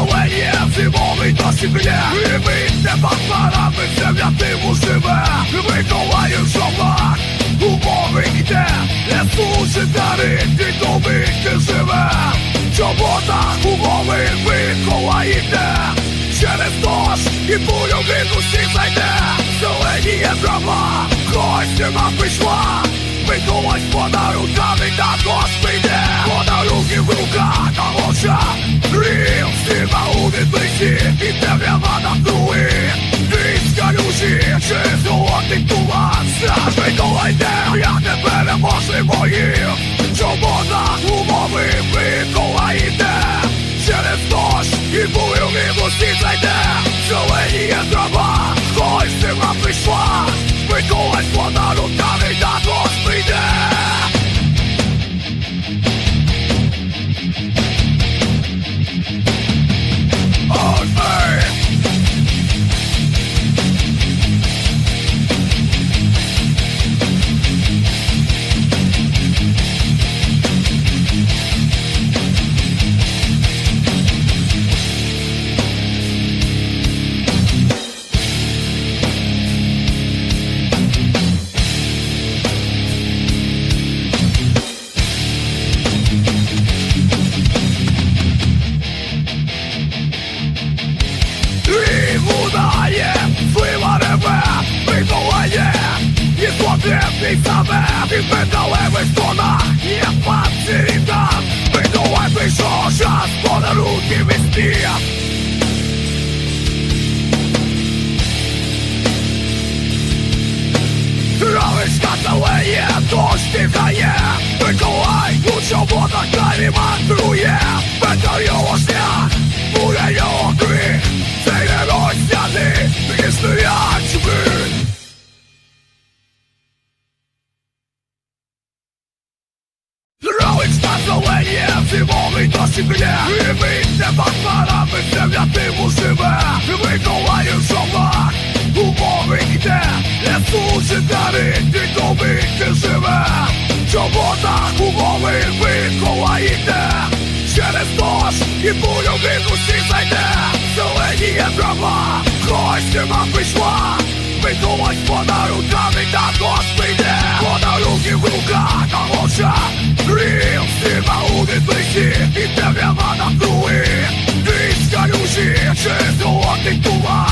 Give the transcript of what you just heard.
шалені зимовий дощ б'є І від неба парами земля диму живе Миколаїв жовак умови йде Не служить дари, ти добити живе Чобота умови Миколаїв Через дощ і пулю він усіх зайде Зеленіє трава, Хтось нема прийшла Миколай з подарунками на він усіх зайде Зеленіє трава, хтось зима прийшла. Миколай вода подарунками лунає, слива реве, Миколає, і злотив і саме, і металевий стонах, є панцирі там, Миколай прийшов час, подарунки весні. Травичка зеленіє, дощ тихає, Миколай у чоботах далі мандрує, Петер його шлях, зеленіє, зимовий дощ і б'є, і від неба парами земля диму живе, Миколаїв жовак, умови йде, не служить дари, ти добити живе, Чобота умови Миколай йде, через дощ і пулю він усіх зайде, зеленіє трава, хтось нема прийшла, Миколай з подарунками на дощ прийде, подарунки в руках на очах, Рів стіна sin tu alma